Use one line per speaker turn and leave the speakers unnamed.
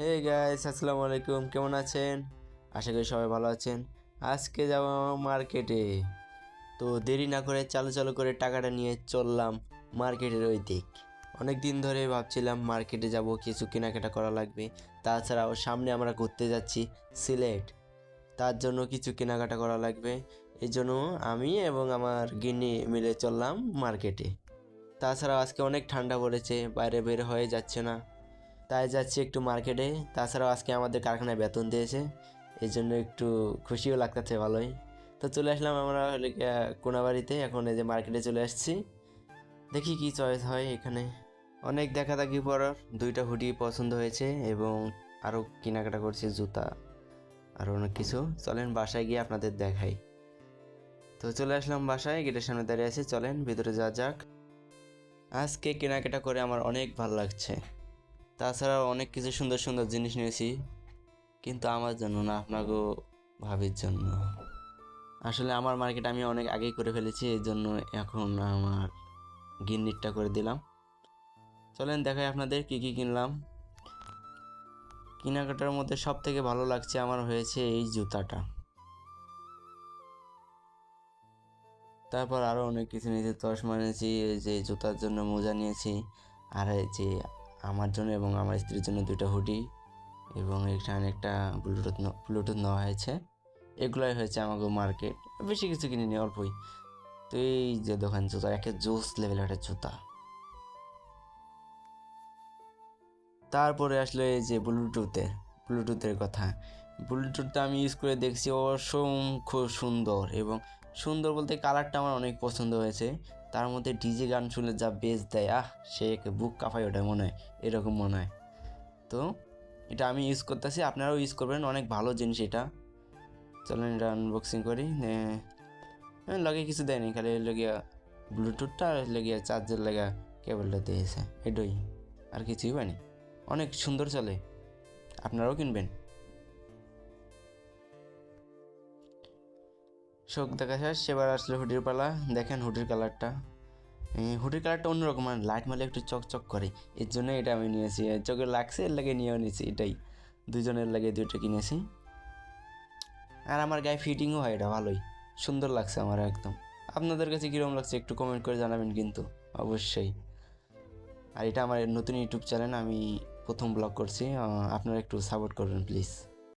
Hey guys আসসালামু আলাইকুম। কেমন আছেন? আশা করি সবাই ভালো আছেন। আজকে যাব মার্কেটে তো দেরি না করে চালু চালু করে টাকাটা নিয়ে চললাম মার্কেটের ওই দিক। অনেক দিন ধরে ভাবছিলাম মার্কেটে যাব, কিছু কেনাকাটা করা লাগবে। তাছাড়াও সামনে আমরা ঘুরতে যাচ্ছি সিলেট। তার জন্য কিছু কেনাকাটা করা লাগবে। এই জন্য আমি এবং আমার গিন্নি মিলে চললাম মার্কেটে তাছাড়াও আজকে অনেক ঠান্ডা পড়েছে, বাইরে বের হয়ে যাচ্ছে না। তাই যাচ্ছি একটু মার্কেটে। তাছাড়াও আজকে আমাদের কারখানায় বেতন দিয়েছে, এই জন্য একটু খুশিও লাগতেছে ভালোই। তো চলে আসলাম আমরা কোনাবাড়িতে, এখন এই যে মার্কেটে চলে আসছি। দেখি কি চয়েস হয় এখানে। অনেক দেখা দেখি পর দুইটা হুডি পছন্দ হয়েছে এবং আরও কেনাকাটা করছি জুতা আরও অনেক কিছু। চলেন বাসায় গিয়ে আপনাদের দেখাই। তো চলে আসলাম বাসায়, গেটের সামনে দাঁড়িয়ে আছি। চলেন ভিতরে যাওয়া যাক। আজকে কেনাকাটা করে আমার অনেক ভালো লাগছে। তাছাড়াও অনেক কিছু সুন্দর সুন্দর জিনিস নিয়েছি, কিন্তু আমার জন্য না আপনাকেও ভাবির জন্য। আসলে আমার মার্কেট আমি অনেক আগেই করে ফেলেছি, এই জন্য এখন আমার গিন্নিরটা করে দিলাম। চলেন দেখাই আপনাদের কি কি কিনলাম। কেনাকাটার মধ্যে সব থেকে ভালো লাগছে আমার হয়েছে এই জুতাটা। তারপর আরও অনেক কিছু নিয়েছি, চশমা নিয়েছি, এই যে জুতার জন্য মোজা নিয়েছি, আর এই যে আমার জন্য এবং আমার স্ত্রীর জন্য দুইটা হুডি এবং এখানে একটা ব্লুটুথ ব্লুটুথ নেওয়া হয়েছে। এগুলোই হয়েছে আমাকে মার্কেট। বেশি কিছু কিনিনি, অল্পই। তো এই যে দোকান জুতা, একে জোস লেভেলের একটা জুতা। তারপরে আসলে এই যে ব্লুটুথের ব্লুটুথের কথা। ব্লুটুথটা আমি ইউজ করে দেখছি অসংখ্য সুন্দর এবং সুন্দর বলতে কালারটা আমার অনেক পছন্দ হয়েছে। তার মধ্যে ডিজে গান শুনলে যা বেস দেয়, আহ, সে বুক কাঁপায় ওটা মনে হয়, এরকম মনে হয়। তো, এটা আমি ইউজ করতেছি, আপনারাও ইউজ করবেন, অনেক ভালো জিনিস এটা। চলেন এটা আনবক্সিং করি লাগে কিছু দেয়নি, খালি লগিয়া ব্লুটুথটা আর লগিয়া চার্জের লাগা কেবলটা দিয়েছে এটাই আর কিছুই পাইনি অনেক সুন্দর চলে, আপনারাও কিনবেন। শোক দেখা শেষ সেবার আসলে হুডির পালা। দেখেন হুডির কালারটা। হুডির কালারটা অন্যরকম মানে লাইট মারলে একটু চকচক করে। এর জন্য এটা আমি নিয়েছি। চোখে লাগছে, এর লাগে নিয়েও নিয়েছি, এটাই। দুজনের লাগে দুইটা কিনেছি। আর আমার গায়ে ফিটিংও হয় এটা, ভালোই। সুন্দর লাগছে আমার একদম। আপনাদের কাছে কীরকম লাগছে একটু কমেন্ট করে জানাবেন কিন্তু, অবশ্যই। আর এটা আমার নতুন ইউটিউব চ্যানেল আমি প্রথম ব্লগ করছি। আপনারা একটু সাপোর্ট করবেন প্লিজ